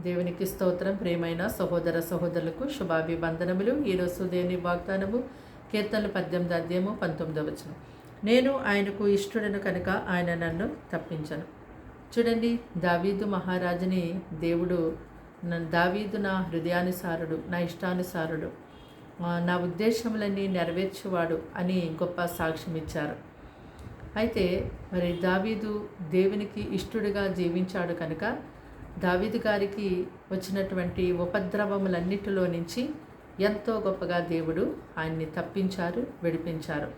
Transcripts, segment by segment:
దేవునికి స్తోత్రం. ప్రేమైన సహోదర సహోదరులకు శుభాభివందనములు. ఈరోజు దేవుని వాగ్దానము కీర్తనలు పద్దెనిమిది అధ్యాయము పంతొమ్మిదవ వచనం. నేను ఆయనకు ఇష్టడను కనుక ఆయన నన్ను తప్పించను. చూడండి దావీదు మహారాజుని దేవుడు దావీదు నా హృదయానుసారుడు నా ఇష్టానుసారుడు. నా ఉద్దేశములన్నీ నెరవేర్చువాడు అని గొప్ప సాక్ష్యం ఇచ్చారు. అయితే మరి దావీదు దేవునికి ఇష్టడుగా జీవించాడు కనుక దావీదు గారికి వచ్చినటువంటి ఉపద్రవములన్నిటిలో నుంచి ఎంతో గొప్పగా దేవుడు ఆయన్ని తప్పించారు విడిపించారు.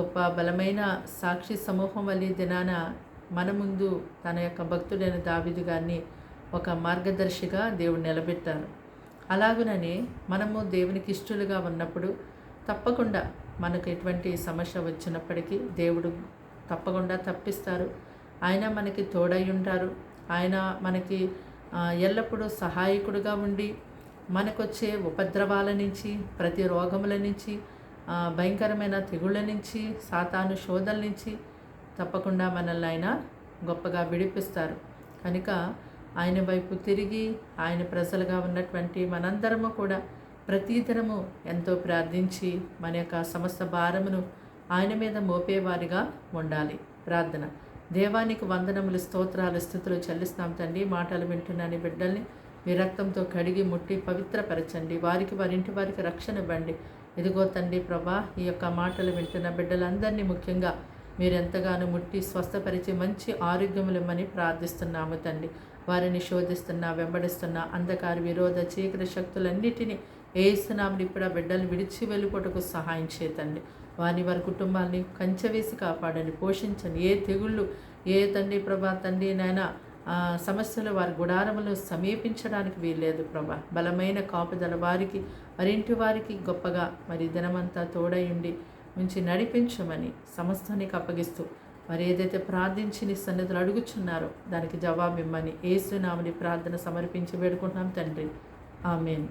గొప్ప బలమైన సాక్షి సమూహం వల్ల దినాన మన ముందు తన యొక్క భక్తుడైన దావీదు గారిని ఒక మార్గదర్శిగా దేవుడు నిలబెట్టారు. అలాగుననే మనము దేవునికి ఇష్టలుగా ఉన్నప్పుడు తప్పకుండా మనకు ఎటువంటి సమస్య వచ్చినప్పటికీ దేవుడు తప్పకుండా తప్పిస్తారు. ఆయన మనకి తోడై ఉంటారు. ఆయన మనకి ఎల్లప్పుడూ సహాయకుడుగా ఉండి మనకొచ్చే ఉపద్రవాల నుంచి ప్రతి రోగముల నుంచి భయంకరమైన తెగుళ్ళ నుంచి సాతాను శోధల నుంచి తప్పకుండా మనల్ని ఆయన గొప్పగా విడిపిస్తారు. కనుక ఆయన వైపు తిరిగి ఆయన ప్రజలుగా ఉన్నటువంటి మనందరము కూడా ప్రతిదినము ఎంతో ప్రార్థించి మన యొక్క సమస్త భారమును ఆయన మీద మోపేవారిగా ఉండాలి. ప్రార్థన. దేవానికి వందనములు స్తోత్రాలు స్థుతులు చెల్లిస్తాం తండ్రి. మాటలు వింటున్నాను బిడ్డల్ని మీ రక్తంతో కడిగి ముట్టి పవిత్రపరచండి. వారికి వారింటి వారికి రక్షణ ఇవ్వండి. ఇదిగో తండ్రి ప్రభా ఈ యొక్క మాటలు వింటున్న బిడ్డలందరినీ ముఖ్యంగా మీరు ఎంతగానో ముట్టి స్వస్థపరిచి మంచి ఆరోగ్యములు ఇమ్మని ప్రార్థిస్తున్నాము తండ్రి. వారిని శోధిస్తున్న వెంబడిస్తున్న అంధకార విరోధ చీకటి శక్తులన్నిటినీ ఏసునామని ఇప్పుడు ఆ బిడ్డలు విడిచి వెళ్ళిపోటకు సహాయం చేతండి వారిని వారి కుటుంబాన్ని కంచెవేసి కాపాడండి పోషించండి. ఏ తెగుళ్ళు ఏ తండ్రి ప్రభా తండ్రి నాయన సమస్యలు వారి గుడారములు సమీపించడానికి వీల్లేదు ప్రభా. బలమైన కాపుదల వారికి మరింటి వారికి గొప్పగా మరి దినమంతా తోడై ఉండి ఉంచి నడిపించమని సమస్తానికి అప్పగిస్తూ మరి ఏదైతే ప్రార్థించి నీ సన్నిధులు అడుగుచున్నారో దానికి జవాబు ఇమ్మని ఏసునామని ప్రార్థన సమర్పించి వేడుకుంటున్నాం తండ్రి. ఆమెన్.